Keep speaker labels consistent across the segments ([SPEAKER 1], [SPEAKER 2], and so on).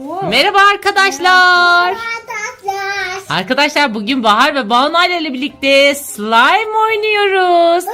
[SPEAKER 1] Merhaba arkadaşlar. Arkadaşlar bugün Bahar ve Banu ile birlikte slime oynuyoruz.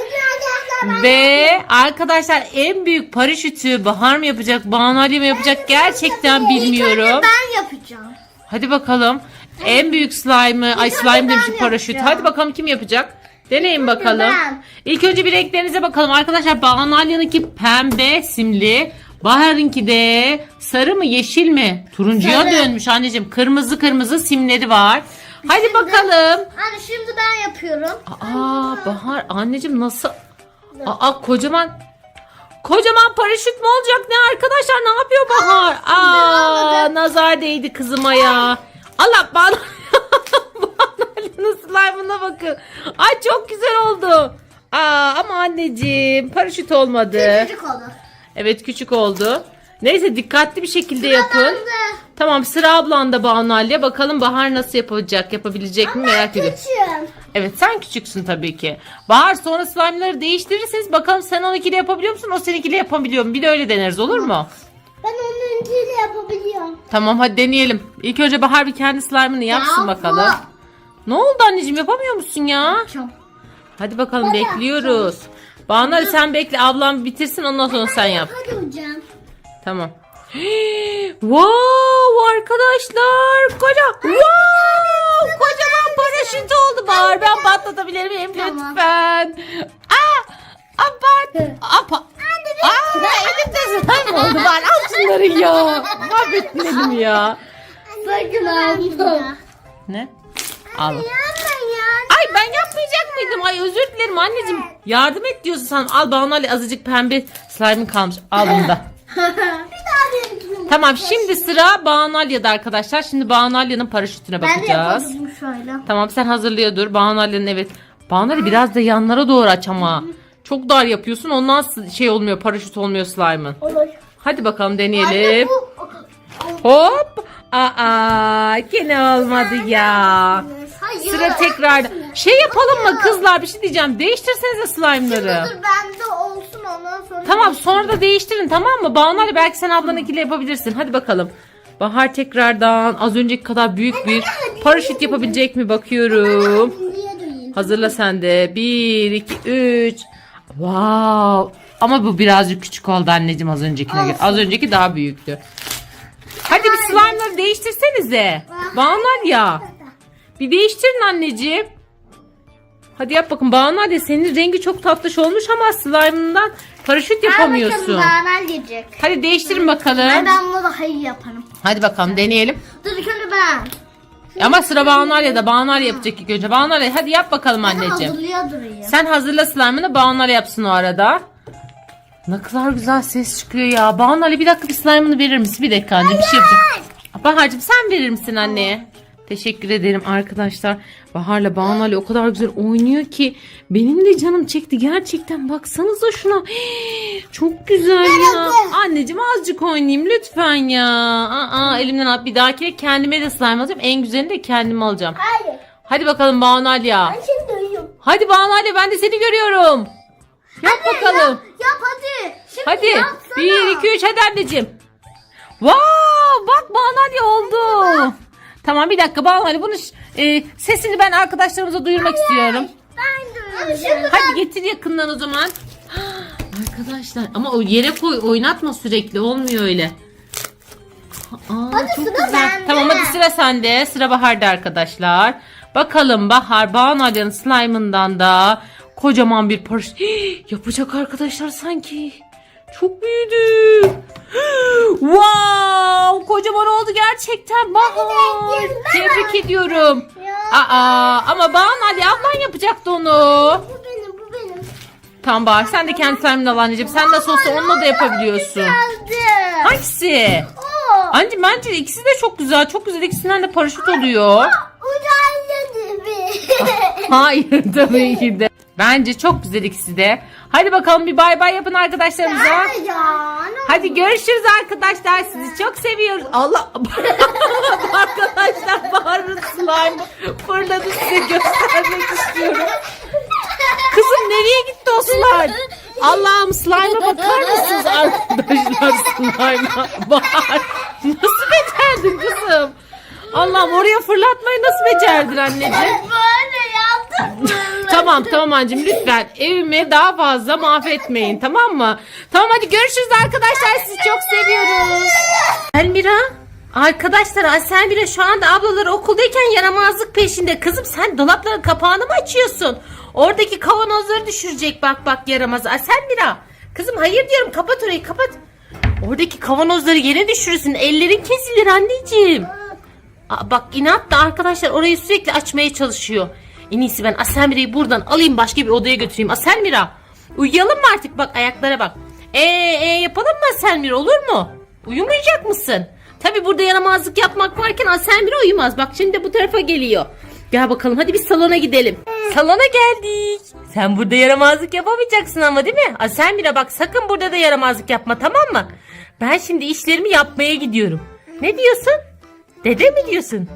[SPEAKER 1] Ve arkadaşlar en büyük paraşütü Bahar mı yapacak, Banu Ali mi yapacak gerçekten bilmiyorum.
[SPEAKER 2] Ben yapacağım.
[SPEAKER 1] Hadi bakalım. En büyük slime'ı, ay slime demişim
[SPEAKER 2] ben
[SPEAKER 1] paraşüt.
[SPEAKER 2] yapacağım.
[SPEAKER 1] Hadi bakalım kim yapacak? Deneyin bakalım.
[SPEAKER 2] ben.
[SPEAKER 1] İlk önce bir renklerinize bakalım. Arkadaşlar Banu Alya'nınki pembe simli. Bahar'ınki de sarı mı yeşil mi? Turuncuya
[SPEAKER 2] Sarı.
[SPEAKER 1] dönmüş anneciğim. Kırmızı kırmızı simleri var. Hadi bakalım.
[SPEAKER 2] Anne şimdi ben yapıyorum.
[SPEAKER 1] Aa Bahar anneciğim nasıl? Aa kocaman Kocaman paraşüt mü olacak ne arkadaşlar ne yapıyor Bahar? Aa nazar değdi kızıma ya. Allah bana Banalinin slime'ına bakın. Ay çok güzel oldu. Aa ama anneciğim paraşüt olmadı.
[SPEAKER 2] Küçük olur.
[SPEAKER 1] Evet küçük oldu. Neyse dikkatli bir şekilde yapın.
[SPEAKER 2] Ben.
[SPEAKER 1] Tamam sıra ablanda Banu Ali'ye. Bakalım Bahar nasıl yapacak yapabilecek mi merak ediyorum. Evet sen küçüksün tabii ki. Bahar sonra slime'ları değiştirirseniz bakalım sen onunkiyle yapabiliyor musun o seninkiyle yapabiliyor mu? Bir de öyle deneriz olur mu?
[SPEAKER 2] Ben onunkiyle yapabiliyorum.
[SPEAKER 1] Tamam hadi deneyelim. İlk önce Bahar bir kendi slime'ını yapsın
[SPEAKER 2] Ya,
[SPEAKER 1] bakalım. Ne oldu anneciğim yapamıyor musun ya?
[SPEAKER 2] Çok.
[SPEAKER 1] Hadi bakalım bekliyoruz. Banu Ali sen bekle ablam bitirsin ondan sonra sen yap.
[SPEAKER 2] Hadi hocam.
[SPEAKER 1] Tamam. wow arkadaşlar koca wow kocaman paraşüt oldu. Bahar ben patlatabilir miyim?
[SPEAKER 2] Tamam.
[SPEAKER 1] lütfen. Aa abat apa aa elimde slime oldu Bahar al şunları ya. Mahvettin elimi ya.
[SPEAKER 2] Sakın alma.
[SPEAKER 1] ne? Al.
[SPEAKER 2] Yapma ya.
[SPEAKER 1] ay ben yapmayacak mıydım ay özür dilerim anneciğim yardım et diyorsun sen al Banu Ali azıcık pembe slime'ın kalmış al bunu da. Tamam şimdi sıra Banu Alya'da arkadaşlar. Şimdi Banu Alya'nın paraşütüne
[SPEAKER 2] Ben de
[SPEAKER 1] bakacağız.
[SPEAKER 2] yapabilirim şöyle.
[SPEAKER 1] Tamam sen hazırlıyor dur. Banu evet. Banu Ali biraz da yanlara doğru aç ama. Çok dar yapıyorsun ondan s- şey olmuyor paraşüt olmuyor slime'ın.
[SPEAKER 2] Olur.
[SPEAKER 1] Hadi bakalım deneyelim. Hop. Aa gene olmadı ya.
[SPEAKER 2] Hayır.
[SPEAKER 1] Sıra tekrar. Şey yapalım mı kızlar bir şey diyeceğim. Değiştirsenize slime'ları.
[SPEAKER 2] Dur bende olsun ondan sonra.
[SPEAKER 1] Tamam sonra da değiştirin tamam mı? Banu Ali belki sen ablanınkiyle yapabilirsin. Hadi bakalım. Bahar tekrardan az önceki kadar büyük bir paraşüt yapabilecek mi bakıyorum. Hazırla sen de. 1, 2, 3. Wow. Ama bu birazcık küçük oldu anneciğim az öncekine göre. Az önceki daha büyüktü. Hadi bir slime'ları değiştirsenize. Ali ya. Bir değiştirin anneciğim. Hadi yap bakın Banu Ali senin rengi çok tatlış olmuş ama slime'ından paraşüt yapamıyorsun.
[SPEAKER 2] Bakalım gelecek.
[SPEAKER 1] Hadi değiştirin
[SPEAKER 2] Ben,
[SPEAKER 1] bakalım.
[SPEAKER 2] ben bunu daha iyi yaparım.
[SPEAKER 1] Hadi bakalım deneyelim.
[SPEAKER 2] Dur ilk önce ben.
[SPEAKER 1] Ama sıra Banu Ali'de. Banu Ali yapacak ilk önce. Banu Ali hadi yap bakalım anneciğim. Sen hazırla slime'ını Banu Ali yapsın o arada. Ne kadar güzel ses çıkıyor ya. Banu Ali bir dakika bir slime'ını verir misin? Bir dakika anne bir şey yapacağım. Bahar'cığım sen verir misin anneye? Teşekkür ederim arkadaşlar. Bahar'la Banu Ali o kadar güzel oynuyor ki benim de canım çekti gerçekten. Baksanıza şuna. Hii, Çok güzel ya. Anneciğim azıcık oynayayım lütfen ya. Aa, elimden al. Bir dahakine kendime de slime alacağım. En güzelini de kendime alacağım.
[SPEAKER 2] Hayır.
[SPEAKER 1] Hadi bakalım Banu Ali ya.
[SPEAKER 2] Ben şimdi uyuyorum.
[SPEAKER 1] Hadi Banu Ali ben de seni görüyorum. Yap bakalım.
[SPEAKER 2] Yap, yap hadi. Şimdi
[SPEAKER 1] Hadi.
[SPEAKER 2] yapsana.
[SPEAKER 1] 1 2 3 hadi anneciğim. Wow! Bak Banu Ali oldu. Tamam bir dakika Banu Ali bunu e, sesini ben arkadaşlarımıza duyurmak istiyorum.
[SPEAKER 2] Ben de uyuyorum.
[SPEAKER 1] Hadi getir yakından o zaman. Arkadaşlar ama o yere koy oynatma sürekli olmuyor öyle. Aa, çok
[SPEAKER 2] sıra
[SPEAKER 1] güzel.
[SPEAKER 2] bende.
[SPEAKER 1] Tamam hadi sıra sende. Sıra Bahar'da arkadaşlar. Bakalım Bahar Banu Ali'nin slime'ından da kocaman bir Hii, yapacak arkadaşlar sanki. Çok büyüdü. Wow! Kocaman oldu gerçekten Bahar. Tebrik ediyorum. Aa ama Banu Ali ablan yapacaktı onu.
[SPEAKER 2] Bu benim, bu benim.
[SPEAKER 1] Tamam Bahar sen de kendi slime'ını al anneciğim. Sen nasıl olsa onunla da yapabiliyorsun. Hangisi?
[SPEAKER 2] O.
[SPEAKER 1] Anneciğim bence ikisi de çok güzel. Çok güzel. İkisinden de paraşüt oluyor. Hayır tabii ki de. Bence çok güzel ikisi de. Hadi bakalım bir bay bay yapın arkadaşlarımıza.
[SPEAKER 2] ya. ne
[SPEAKER 1] Hadi görüşürüz arkadaşlar. Sizi çok seviyoruz. Allah arkadaşlar Bahar'ın slime fırladı size göstermek istiyorum. Kızım nereye gitti o slime? Allah'ım slime'a bakar mısınız arkadaşlar slime'a? Bahar nasıl becerdin? Allah'ım oraya fırlatmayı nasıl becerdin anneciğim?
[SPEAKER 2] Böyle yaptım.
[SPEAKER 1] Tamam tamam anneciğim lütfen evimi daha fazla mahvetmeyin tamam mı? Tamam hadi görüşürüz arkadaşlar sizi çok seviyoruz. Elmira Arkadaşlar Aselmira şu anda ablaları okuldayken yaramazlık peşinde. Kızım sen dolapların kapağını mı açıyorsun? Oradaki kavanozları düşürecek bak bak yaramaz. Aselmira kızım hayır diyorum kapat orayı kapat. Oradaki kavanozları yere düşürürsün. Ellerin kesilir anneciğim. Aa, bak inat da arkadaşlar orayı sürekli açmaya çalışıyor. En iyisi ben Aselmira'yı buradan alayım başka bir odaya götüreyim. Aselmira uyuyalım mı artık bak ayaklara bak. Ee, e, yapalım mı Aselmira olur mu? Uyumayacak mısın? Tabi burada yaramazlık yapmak varken Aselmira uyumaz. Bak şimdi de bu tarafa geliyor. Gel bakalım hadi biz salona gidelim. Salona geldik. Sen burada yaramazlık yapamayacaksın ama değil mi? Aselmira bak sakın burada da yaramazlık yapma tamam mı? Ben şimdi işlerimi yapmaya gidiyorum. Ne diyorsun? Dede mi diyorsun?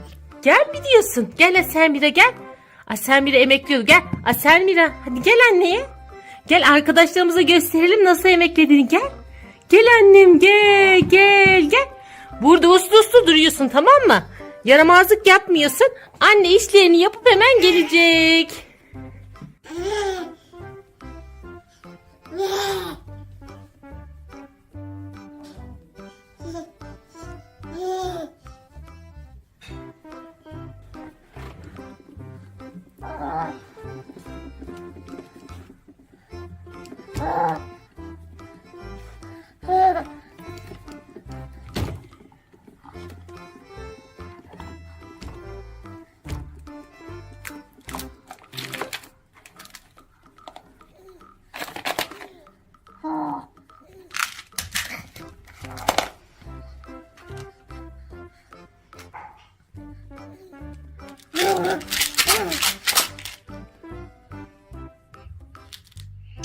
[SPEAKER 1] Gel mi diyorsun? Gel Aselmira gel. Aselmira emekliyor. Gel Aselmira hadi gel anneye. Gel arkadaşlarımıza gösterelim nasıl emeklediğini gel. Gel annem gel gel gel. Burada uslu uslu duruyorsun tamam mı? Yaramazlık yapmıyorsun. Anne işlerini yapıp hemen gelecek.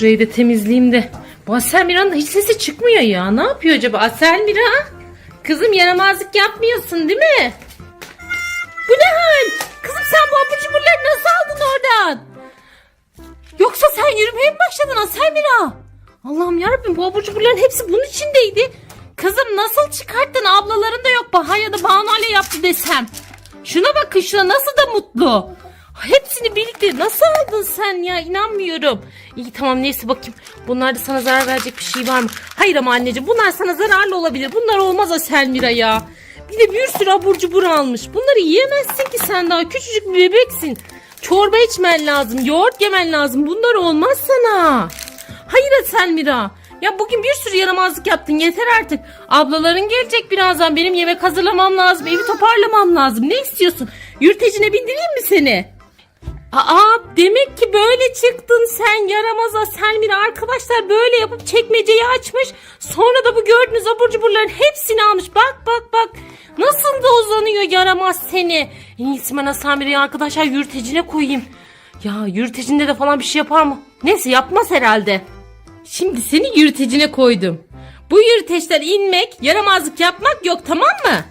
[SPEAKER 1] Şurayı da temizleyeyim de. Bu Aselmira'nın da hiç sesi çıkmıyor ya. Ne yapıyor acaba Aselmira? Kızım yaramazlık yapmıyorsun değil mi? Bu ne hal? Kızım sen bu abur cuburları nasıl aldın oradan? Yoksa sen yürümeye mi başladın Aselmira? Allah'ım yarabbim bu abur cuburların hepsi bunun içindeydi. Kızım nasıl çıkarttın ablaların da yok. Baha ya da Banu Ale yaptı desem. Şuna bakın şuna nasıl da mutlu. Hepsini birlikte nasıl aldın sen ya inanmıyorum. İyi tamam neyse bakayım. Bunlarda sana zarar verecek bir şey var mı? Hayır ama anneciğim bunlar sana zararlı olabilir. Bunlar olmaz Aselmira ya. Bir de bir sürü abur cubur almış. Bunları yiyemezsin ki sen daha küçücük bir bebeksin. Çorba içmen lazım. Yoğurt yemen lazım. Bunlar olmaz sana. Hayır Aselmira. Ya bugün bir sürü yaramazlık yaptın yeter artık. Ablaların gelecek birazdan benim yemek hazırlamam lazım. Evi toparlamam lazım. Ne istiyorsun? Yürütecine bindireyim mi seni? Aa demek ki böyle çıktın sen yaramaza. Selmira arkadaşlar böyle yapıp çekmeceyi açmış. Sonra da bu gördüğünüz abur cuburların hepsini almış. Bak bak bak. Nasıl da uzanıyor yaramaz seni? En iyisi ben arkadaşlar yürütecine koyayım. Ya yürütecinde de falan bir şey yapar mı? Neyse yapmaz herhalde. Şimdi seni yürütecine koydum. Bu yürüteçten inmek yaramazlık yapmak yok tamam mı?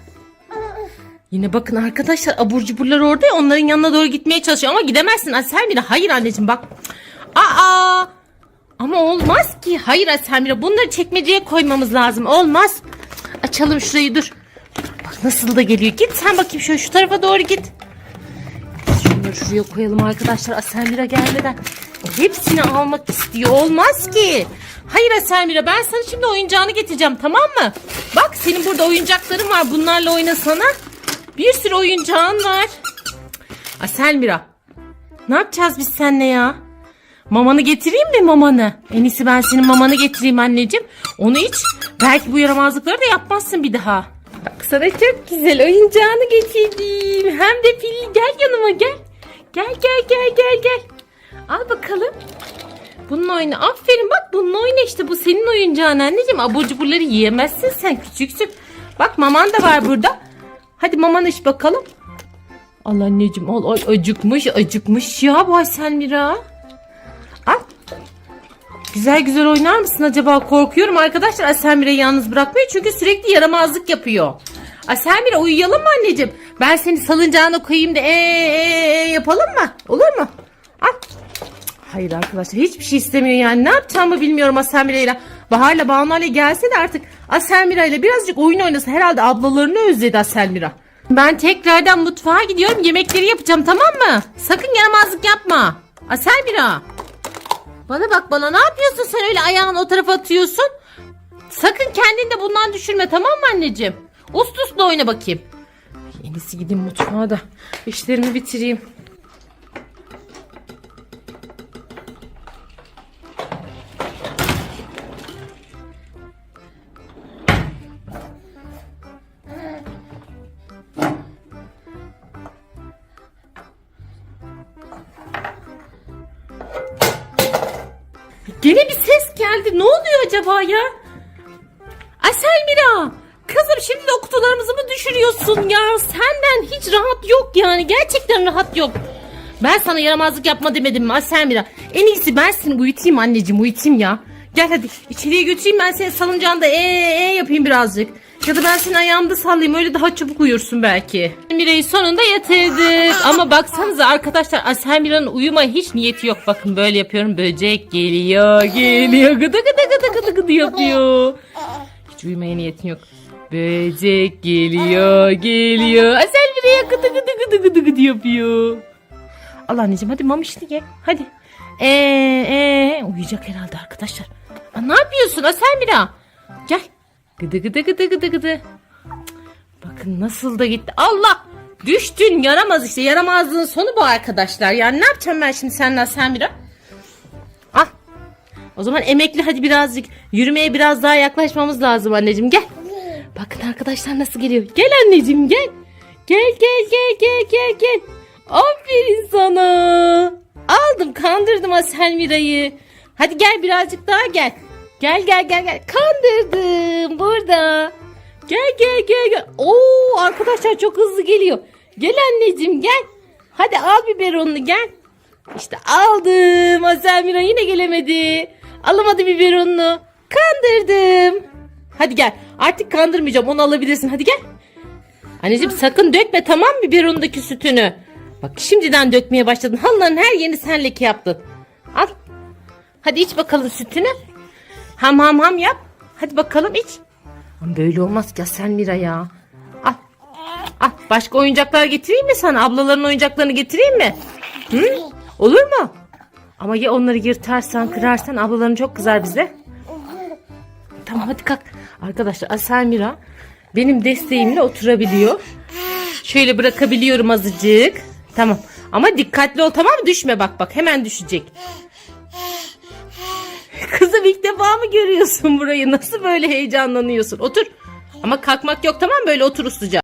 [SPEAKER 1] Yine bakın arkadaşlar abur cuburlar orada ya, onların yanına doğru gitmeye çalışıyor ama gidemezsin Aselmira. Hayır anneciğim bak. Aa! Ama olmaz ki. Hayır Aselmira bunları çekmeceye koymamız lazım. Olmaz. Açalım şurayı dur. Bak nasıl da geliyor. Git sen bakayım şöyle şu tarafa doğru git. Şunları şuraya koyalım arkadaşlar Aselmira gelmeden. Hepsini almak istiyor. Olmaz ki. Hayır Aselmira ben sana şimdi oyuncağını getireceğim tamam mı? Bak senin burada oyuncakların var. Bunlarla oynasana. Bir sürü oyuncağın var. Aselmira. Ne yapacağız biz seninle ya? Mamanı getireyim mi mamanı? En iyisi ben senin mamanı getireyim anneciğim. Onu iç. Belki bu yaramazlıkları da yapmazsın bir daha. Bak sana çok güzel oyuncağını getirdim. Hem de pilli. Gel yanıma gel. Gel gel gel gel gel. Al bakalım. Bununla oyna. Aferin bak bununla oyna işte. Bu senin oyuncağın anneciğim. Abur cuburları yiyemezsin sen küçüksün. Bak maman da var burada. Hadi mamanı iç bakalım. Al anneciğim al. Ay, acıkmış acıkmış ya bu Selmira. Al. Güzel güzel oynar mısın acaba? Korkuyorum arkadaşlar Aselmira'yı yalnız bırakmayı çünkü sürekli yaramazlık yapıyor. Aselmira uyuyalım mı anneciğim? Ben seni salıncağına koyayım da ee, ee, ee yapalım mı? Olur mu? Al. Hayır arkadaşlar hiçbir şey istemiyor yani. Ne yapacağımı bilmiyorum Aselmira ile. Bahar'la Banu ile gelse de artık Aselmira ile birazcık oyun oynasa herhalde ablalarını özledi Aselmira. Ben tekrardan mutfağa gidiyorum. Yemekleri yapacağım tamam mı? Sakın yaramazlık yapma. Asel Mira. Bana bak bana ne yapıyorsun sen öyle ayağını o tarafa atıyorsun? Sakın kendini de bundan düşürme tamam mı anneciğim? Uslu oyna bakayım. En iyisi gideyim mutfağa da işlerimi bitireyim. Gene bir ses geldi. Ne oluyor acaba ya? Asel Mira. Kızım şimdi de kutularımızı mı düşürüyorsun ya? Senden hiç rahat yok yani. Gerçekten rahat yok. Ben sana yaramazlık yapma demedim mi Asel Mira? En iyisi ben seni uyutayım anneciğim uyutayım ya. Gel hadi içeriye götüreyim ben seni salıncağında ee ee yapayım birazcık. Ya da ben seni ayağımda sallayayım öyle daha çabuk uyursun belki. Mira'yı sonunda yatırdık. Ama baksanıza arkadaşlar Asel Mira'nın uyumaya hiç niyeti yok. Bakın böyle yapıyorum. Böcek geliyor geliyor gıdı gıdı gıdı gıdı gıdı yapıyor. Hiç uyumaya niyetin yok. Böcek geliyor geliyor. Asel Mira'ya gıdı gıdı gıdı gıdı gıdı yapıyor. Al anneciğim hadi mamişini ye. Hadi. Ee, ee, uyuyacak herhalde arkadaşlar. Aa, ne yapıyorsun Asel Mira? Gel. Gıdı gıdı gıdı gıdı gıdı. Bakın nasıl da gitti. Allah! Düştün yaramaz işte. Yaramazlığın sonu bu arkadaşlar. Yani ne yapacağım ben şimdi seninle Asel Mira? Al. O zaman emekli hadi birazcık yürümeye biraz daha yaklaşmamız lazım anneciğim. Gel. Bakın arkadaşlar nasıl geliyor. Gel anneciğim gel. Gel gel gel gel gel gel. Aferin sana. Aldım kandırdım Asel Mira'yı. Hadi gel birazcık daha gel. Gel gel gel gel. Kandırdım burada. Gel gel gel gel. Oo arkadaşlar çok hızlı geliyor. Gel anneciğim gel. Hadi al biberonunu gel. İşte aldım. Asel Mira yine gelemedi. Alamadı biberonunu. Kandırdım. Hadi gel. Artık kandırmayacağım. Onu alabilirsin. Hadi gel. Anneciğim sakın dökme tamam mı biberondaki sütünü? Bak şimdiden dökmeye başladın. Halıların her yerini sen leke yaptın. Al. Hadi iç bakalım sütünü. Ham ham ham yap. Hadi bakalım iç. Ama Böyle olmaz ki sen Mira ya. Al. Al. Başka oyuncaklar getireyim mi sana? Ablaların oyuncaklarını getireyim mi? Hı? Olur mu? Ama ya onları yırtarsan, kırarsan ablaların çok kızar bize. Tamam hadi kalk. Arkadaşlar Asel Mira benim desteğimle oturabiliyor. Şöyle bırakabiliyorum azıcık. Tamam. Ama dikkatli ol tamam mı? Düşme bak bak hemen düşecek. Kızım ilk defa mı görüyorsun burayı? Nasıl böyle heyecanlanıyorsun? Otur. Ama kalkmak yok tamam? Böyle otur usluca.